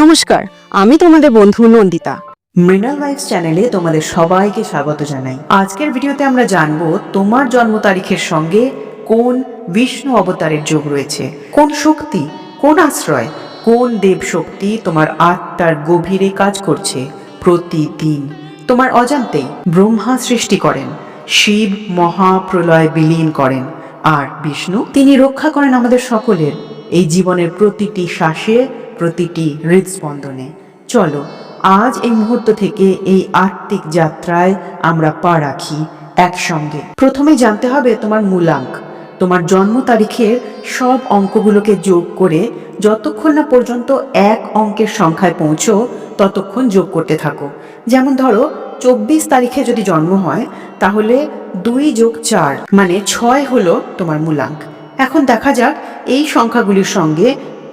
নমস্কার, আমি তোমাদের বন্ধু নন্দিতা। মৃণাল লাইফ চ্যানেলে তোমাদের সবাইকে স্বাগত জানাই। আজকের ভিডিওতে আমরা জানব তোমার জন্ম তারিখের সঙ্গে কোন বিষ্ণু অবতারের যোগ রয়েছে? কোন শক্তি, কোন আশ্রয়, কোন দেব শক্তি তোমার আত্মার গভীরে কাজ করছে প্রতিদিন? তোমার অজান্তেই ব্রহ্মা সৃষ্টি করেন, শিব মহাপ্রলয় বিলীন করেন, আর বিষ্ণু তিনি রক্ষা করেন আমাদের সকলের। এই জীবনের প্রতিটি শ্বাসে প্রতিটি হৃদস্পন্দনে। চলো, আজ এই মুহূর্ত থেকে এই আত্মিক যাত্রায় আমরা পা রাখি একসঙ্গে। প্রথমে জানতে হবে তোমার মূলাঙ্ক। তোমার জন্ম তারিখের সব অঙ্কগুলোকে যোগ করে যতক্ষণ না পর্যন্ত এক অঙ্কের সংখ্যায় পৌঁছো, ততক্ষণ যোগ করতে থাকো। যেমন ধরো, চব্বিশ তারিখে যদি জন্ম হয়, তাহলে দুই যোগ চার মানে ছয় হলো তোমার মূলাঙ্ক। এখন দেখা যাক এই সংখ্যাগুলির সঙ্গে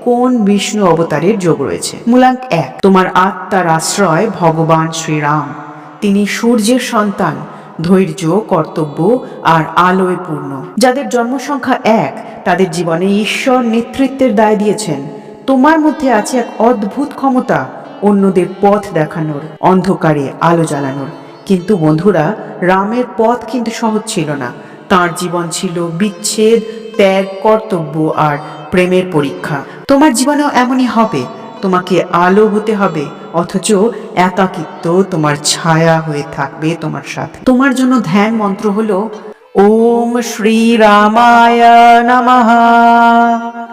কোন বিষ্ণু অবতারের যোগ রয়েছে? মূলাঙ্ক এক, তোমার আত্মার আশ্রয় ভগবান শ্রীরাম। তিনি সূর্যের সন্তান, ধৈর্য, কর্তব্য আর আলোয় পূর্ণ। যাদের জন্ম সংখ্যা এক, তাদের জীবনে ঈশ্বর নেতৃত্বের দায় দিয়েছেন। তোমার মধ্যে আছে এক অদ্ভুত ক্ষমতা, অন্যদের পথ দেখানোর, অন্ধকারে আলো জ্বালানোর। কিন্তু বন্ধুরা, রামের পথ কিন্তু সহজ ছিল না। তার জীবন ছিল বিচ্ছেদ ত্যাগ, কর্তব্য আর প্রেমের পরীক্ষা। তোমার জীবনেও এমনই হবে। তোমাকে আলো হতে হবে, অথচ একাকিত্ব তোমার ছায়া হয়ে থাকবে তোমার সাথে। তোমার জন্য ধ্যান মন্ত্র হলো, ওম শ্রী রামায় নমঃ।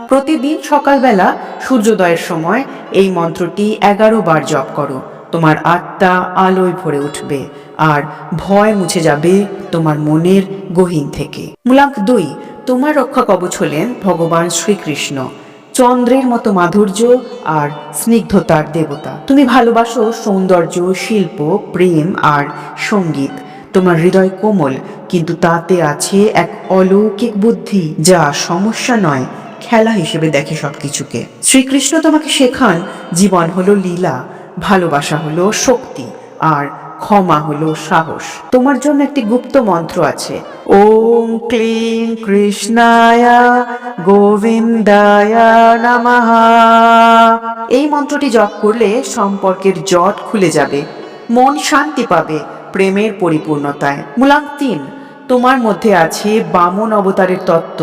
প্রতিদিন সকালবেলা সূর্যোদয়ের সময় এই মন্ত্রটি এগারো বার জপ করো। তোমার আত্মা আলোয় ভরে উঠবে। আর ভয় মুছে যাবে তোমার মনের গহীন থেকে। মূলাঙ্ক দুই, তোমার রক্ষা কবচ হলেন ভগবান শ্রীকৃষ্ণ, চন্দ্রের মতো মাধুর্য আর স্নিগ্ধতার দেবতা। তুমি ভালোবাসো সৌন্দর্য, শিল্প, প্রেম আর সংগীত। তোমার হৃদয় কোমল, কিন্তু তাতে আছে এক অলৌকিক বুদ্ধি যা সমস্যা নয়, খেলা হিসেবে দেখে সবকিছুকে। শ্রীকৃষ্ণ তোমাকে শেখান, জীবন হলো লীলা, ভালোবাসা হলো শক্তি আর ক্ষমা হলো সাহস। তোমার জন্য একটি গুপ্ত মন্ত্র আছে। ওম ক্লিং কৃষ্ণায়া গোবিন্দায় নমঃ। এই মন্ত্রটি জপ করলে সম্পর্কের জট খুলে যাবে, মন শান্তি পাবে, প্রেমের পরিপূর্ণতায়। মূলাঙ্ক তিন, তোমার মধ্যে আছে বামন অবতারের তত্ত্ব।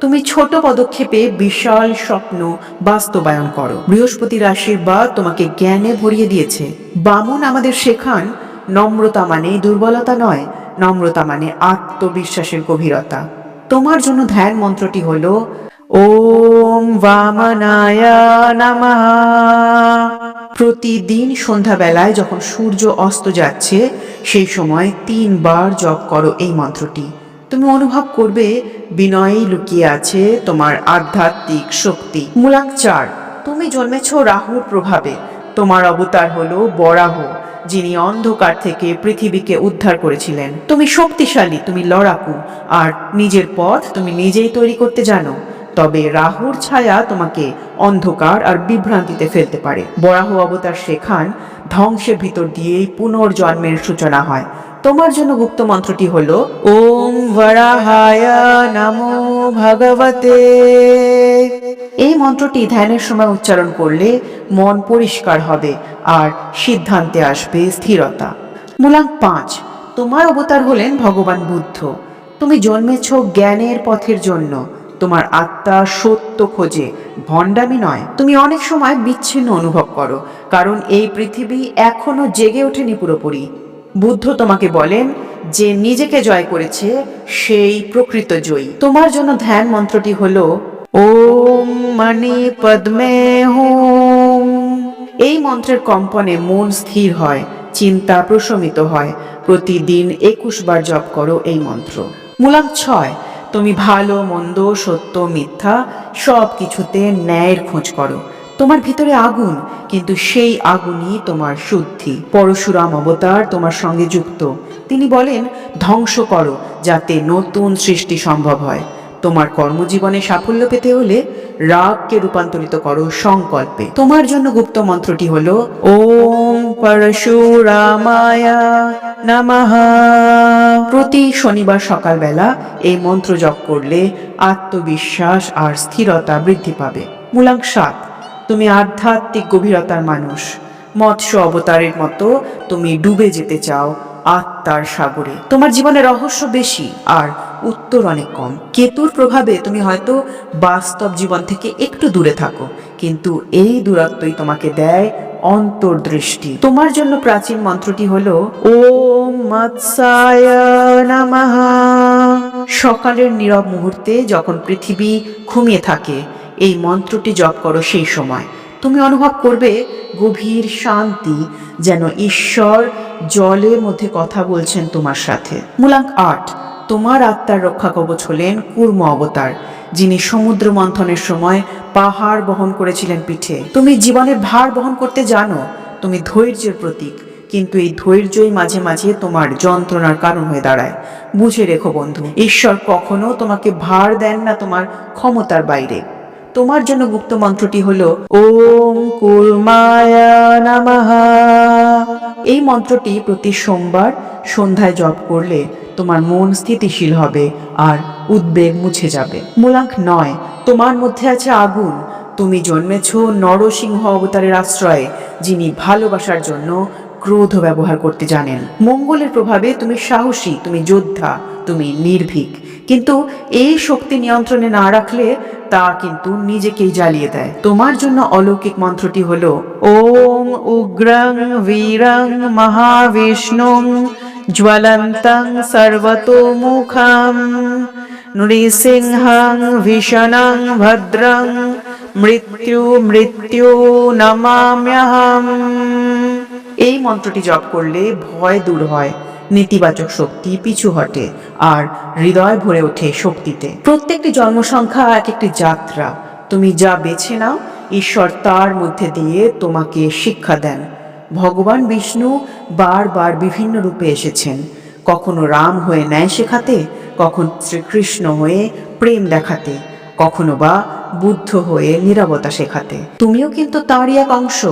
তুমি ছোট পদক্ষেপে বিশাল স্বপ্ন বাস্তবায়ন করো। বৃহস্পতির আশীর্বাদ তোমাকে জ্ঞানে ভরিয়ে দিয়েছে। বামন আমাদের শেখান, নম্রতা মানে দুর্বলতা নয়, নম্রতা মানে আত্মবিশ্বাসের গভীরতা। তোমার জন্য ধ্যান মন্ত্রটি হল, ওম বামনায় নমঃ। প্রতিদিন সন্ধ্যাবেলায় যখন সূর্য অস্ত যাচ্ছে, সেই সময় তিনবার জপ করো এই মন্ত্রটি। তুমি অনুভব করবে বিনয়ে লুকিয়ে আছে তোমার আধ্যাত্মিক শক্তি। মূলাঙ্ক চার, তুমি জন্মেছ রাহুর প্রভাবে। তোমার অবতার হলো বরাহ, যিনি অন্ধকার থেকে পৃথিবীকে উদ্ধার করেছিলেন। তুমি শক্তিশালী, তুমি লড়াকু, আর নিজের পথ তুমি নিজেই তৈরি করতে জানো। তবে রাহুর ছায়া তোমাকে অন্ধকার আর বিভ্রান্তিতে ফেলতে পারে। বরাহ অবতার শেখান, ধ্বংসের ভিতর দিয়েই পুনর্জন্মের সূচনা হয়। তোমার জন্য গুপ্ত মন্ত্রটি হল ওম বরাহায় নমো ভগবতে। এই মন্ত্রটি ধ্যানের সময় উচ্চারণ করলে মন পরিষ্কার হবে আর সিদ্ধান্তে আসবে স্থিরতা। মূলাঙ্ক পাঁচ তোমার অবতার হলেন ভগবান বুদ্ধ। তুমি জন্মেছ জ্ঞানের পথের জন্য। তোমার আত্মা সত্য খোঁজে ভণ্ডামি নয়। তুমি অনেক সময় বিচ্ছিন্ন অনুভব করো কারণ এই পৃথিবী এখনও জেগে ওঠেনি পুরোপুরি। বুদ্ধ তোমাকে বলেন যে নিজেকে জয় করেছে সেই প্রকৃত জয়ী। তোমার জন্য ধ্যান মন্ত্রটি হলো, ওম মণি পদ্মে হোম। এই মন্ত্রের কম্পনে মন স্থির হয়, চিন্তা প্রশমিত হয়। প্রতিদিন একুশ বার জপ করো এই মন্ত্র। মূলাঙ্ক ছয়, তুমি ভালো, মন্দ, সত্য, মিথ্যা সব কিছুতে ন্যায়ের খোঁজ করো। তোমার ভিতরে আগুন, কিন্তু সেই আগুনই তোমার শুদ্ধি। পরশুরাম অবতার তোমার সঙ্গে যুক্ত। তিনি বলেন, ধ্বংস করো, যাতে নতুন সৃষ্টি সম্ভব হয়। তোমার কর্মজীবনে সাফল্য পেতে হলে রাগকে রূপান্তরিত করো সংকল্পে। তোমার জন্য গুপ্ত মন্ত্রটি হলো, ওম পরশুরামায় নমঃ। প্রতি শনিবার সকালবেলা এই মন্ত্র জপ করলে আত্মবিশ্বাস আর স্থিরতা বৃদ্ধি পাবে। মূলাঙ্ক সাত। তুমি আধ্যাত্মিক গভীরতার মানুষ। মৎস্য অবতারের মতো তুমি ডুবে যেতে চাও আত্মার সাগরে। তোমার জীবনে রহস্য বেশি আর উত্তর অনেক কম। কেতুর প্রভাবে তুমি হয়তো বাস্তব জীবন থেকে একটু দূরে থাকো, কিন্তু এই দূরত্বই তোমাকে দেয় অন্তর্দৃষ্টি। তোমার জন্য প্রাচীন মন্ত্রটি হলো নমঃ। সকালের নীরব মুহূর্তে যখন পৃথিবী ঘুমিয়ে থাকে এই মন্ত্রটি জপ করো সেই সময়। তুমি অনুভব করবে গভীর শান্তি, যেন ঈশ্বর জলের মধ্যে কথা বলছেন তোমার সাথে। মূলাঙ্ক আট, তোমার আত্মার রক্ষা কবচ হলেন কুর্ম অবতার, যিনি সমুদ্র মন্থনের সময় পাহাড় বহন করেছিলেন পিঠে। তুমি জীবনের ভার বহন করতে জানো, তুমি ধৈর্যের প্রতীক, কিন্তু এই ধৈর্যই মাঝে মাঝে তোমার যন্ত্রণার কারণ হয়ে দাঁড়ায়। বুঝে রেখো বন্ধু, ঈশ্বর কখনো তোমাকে ভার দেন না তোমার ক্ষমতার বাইরে। তোমার জন্য গুপ্ত মন্ত্রটি হলো, ওম কুর্মায় নমঃ এই মন্ত্রটি প্রতি সোমবার সন্ধ্যায় জপ করলে তোমার মন স্থিতিশীল হবে আর উদ্বেগ মুছে যাবে। মূলাঙ্ক নয়, তোমার মধ্যে আছে আগুন। তুমি জন্মেছ নরসিংহ অবতারের আশ্রয়ে, যিনি ভালোবাসার জন্য ক্রোধ ব্যবহার করতে জানেন। মঙ্গলের প্রভাবে তুমি সাহসী, তুমি যোদ্ধা, তুমি নির্ভীক। কিন্তু এই শক্তি নিয়ন্ত্রণে না রাখলে তা কিন্তু নিজেকেই জ্বালিয়ে দেয়। তোমার জন্য অলৌকিক মন্ত্রটি হলো, ওম উগ্রং বীরং মহাবিষ্ণুং জ্বলন্তং সর্বতোমুখম নৃসিংহং ভীষণং ভদ্রং মৃত্যু মৃত্যু নমাম্যহম। এই মন্ত্রটি জপ করলে ভয় দূর হয়। নেতিবাচক শক্তি পিছু হটে আর হৃদয় ভরে ওঠে শক্তিতে। প্রত্যেকটি জন্মসংখ্যা এক একটি যাত্রা। তুমি যা বেছে নাও, ঈশ্বর তার মধ্যে দিয়ে তোমাকে শিক্ষা দেন। ভগবান বিষ্ণু বারবার বিভিন্ন রূপে এসেছেন। কখনো রাম হয়ে ন্যায় শেখাতে, কখন শ্রীকৃষ্ণ হয়ে প্রেম দেখাতে, কখনো বা বুদ্ধ হয়ে নিরবতা শেখাতে। তুমিও কিন্তু তারই এক অংশ।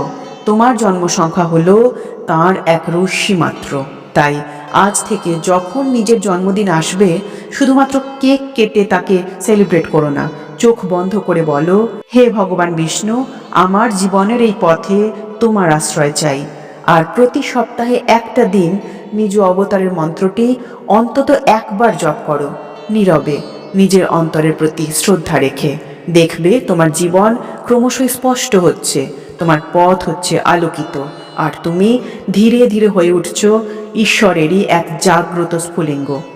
তোমার জন্ম সংখ্যা হলো তার এক রশ্মি মাত্র তাই আজ থেকে যখন নিজের জন্মদিন আসবে, শুধুমাত্র কেক কেটে তাকে সেলিব্রেট করো না। চোখ বন্ধ করে বলো, হে ভগবান বিষ্ণু, আমার জীবনের এই পথে তোমার আশ্রয় চাই। আর প্রতি সপ্তাহে একটা দিন নিজ অবতারের মন্ত্রটি অন্তত একবার জপ করো। নীরবে, নিজের অন্তরের প্রতি শ্রদ্ধা রেখে। দেখবে তোমার জীবন ক্রমশ স্পষ্ট হচ্ছে, তোমার পথ হচ্ছে আলোকিত। আর তুমি ধীরে ধীরে হয়ে উঠছ ঈশ্বরেরই এক জাগ্রত স্ফুলিঙ্গ।